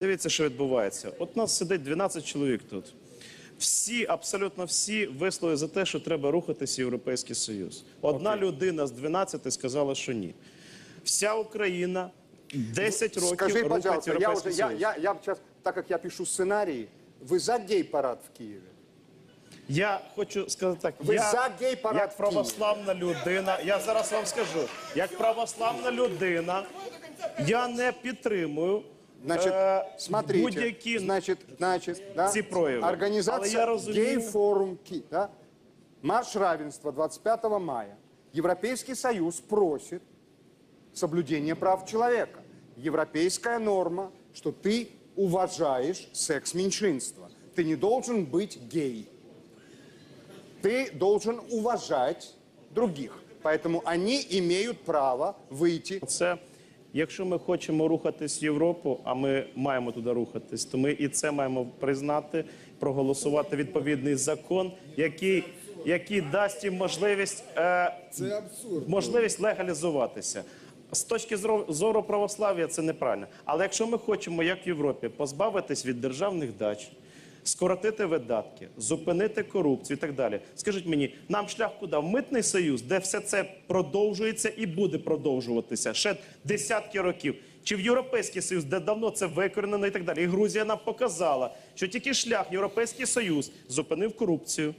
Дивіться, що відбувається. От нас сидить 12 чоловік тут. Всі, абсолютно всі, висловили за те, що треба рухатися в Європейський Союз. Одна людина з 12 сказала, що ні. Вся Україна 10 років Скажи, рухається в пожалуйста, я Європейський уже, я, Союз. я, я сейчас, так как я пишу сценарий, вы за гей-парад в Киеве? Я хочу сказати так, Ви я, за гей-парад як Києві? православна людина, я зараз вам скажу, як православна людина, я не підтримую Значит, е, смотрите, будь-які значит, значит, да, ці прояви. Але организация я розумію- гей-форум, Ки- да, марш равенства 25 мая. Европейский Союз просит соблюдения прав человека. Европейская норма, что ты уважаешь секс меньшинства. Ты не должен быть гей. Ты должен уважать других. Поэтому они имеют право выйти Це, якщо ми хочемо рухатись в Європу, а ми маємо туди рухатись, то ми і це маємо признати, проголосувати відповідний закон, який, який дасть їм можливість, е, Це абсурд. можливість легалізуватися. З точки зору- зору православ'я це неправильно. Але якщо ми хочемо, як в Європі, позбавитись від державних дач, скоротити видатки, зупинити корупцію і так далі. Скажіть мені, нам шлях куди? В митний союз, де все це продовжується і буде продовжуватися ще десятки років. Чи в Європейський Союз, де давно це викоренено і так далі. І Грузія нам показала, що тільки шлях Європейський Союз зупинив корупцію,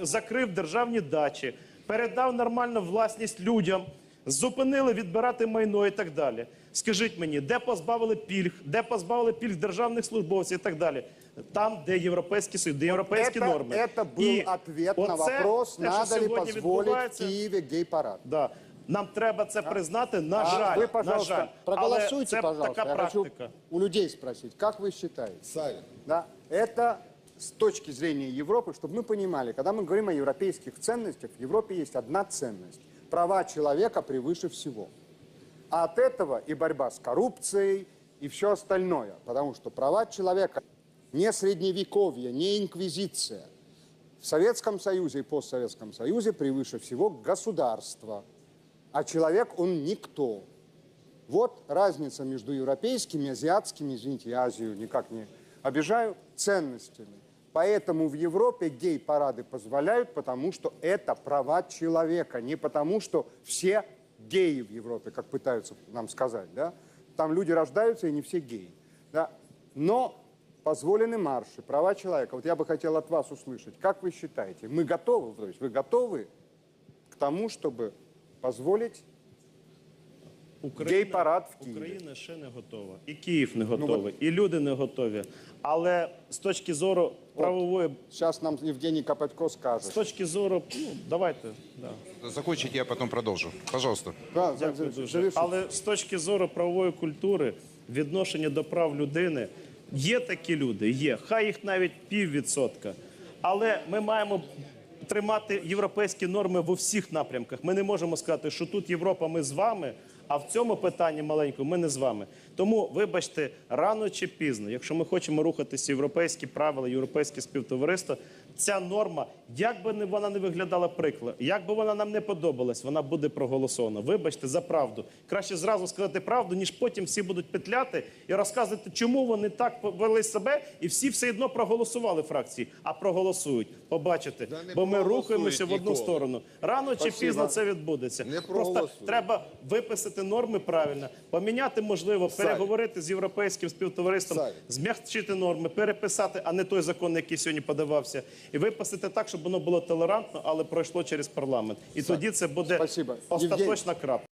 закрив державні дачі, передав нормальну власність людям, зупинили відбирати майно і так далі. Скажіть мені, де позбавили пільг, де позбавили пільг державних службовців і так далі. Там, де Європейський Союз, де європейські это, норми. это был І ответ на оце вопрос, те, що надо ли сьогодні позволить в відбувається, Киеве гей-парад. Да. Нам треба це признати, на А жаль, вы, на пожалуйста, жаль. проголосуйте, Але це пожалуйста. така Я хочу практика. у людей спросить, как вы считаете? Савин. Да, это с точки зрения Европы, чтобы мы понимали, когда мы говорим о европейских ценностях, в Европе есть одна ценность. Права человека превыше всего. А от этого и борьба с коррупцией, и все остальное. Потому что права человека не средневековье, не инквизиция. В Советском Союзе и постсоветском Союзе превыше всего государство. А человек, он никто. Вот разница между европейскими, азиатскими, извините, я Азию никак не обижаю, ценностями. Поэтому в Европе гей-парады позволяют, потому что это права человека, не потому что все геи в Европе, как пытаются нам сказать, да? Там люди рождаются, и не все геи. Да? Но позволены марши, права человека. Вот я бы хотел от вас услышать, как вы считаете, мы готовы, то есть вы готовы к тому, чтобы позволить Гей-парад в Києві. Україна ще не готова. І Київ не готовий, і люди не готові. Але з точки зору правової, Сейчас нам Евгений Копатько з точки зору, ну, давайте. Да. Закончите, я потом продолжу. Пожалуйста. Да, Дякую дуже. Але з точки зору правової культури, відношення до прав людини, є такі люди, є. Хай їх навіть піввідсотка. Але ми маємо тримати європейські норми в усіх напрямках. Ми не можемо сказати, що тут Європа, ми з вами. А в цьому питанні маленькому ми не з вами. Тому, вибачте, рано чи пізно, якщо ми хочемо рухатися європейські правила, європейське співтовариство, ця норма, як би вона не виглядала приклад, як би вона нам не подобалась, вона буде проголосована. Вибачте за правду. Краще зразу сказати правду, ніж потім всі будуть петляти і розказувати, чому вони так повели себе, і всі все одно проголосували фракції, а проголосують. Побачите, Да бо ми рухаємося в одну сторону. Рано чи пізно це відбудеться. Не Просто треба виписати норми правильно, поміняти можливо, переговорити з європейським співтовариством, змягчити норми, переписати, а не той закон, який сьогодні подавався, і виписати так, щоб воно було толерантно, але пройшло через парламент. І тоді це буде остаточна крапка.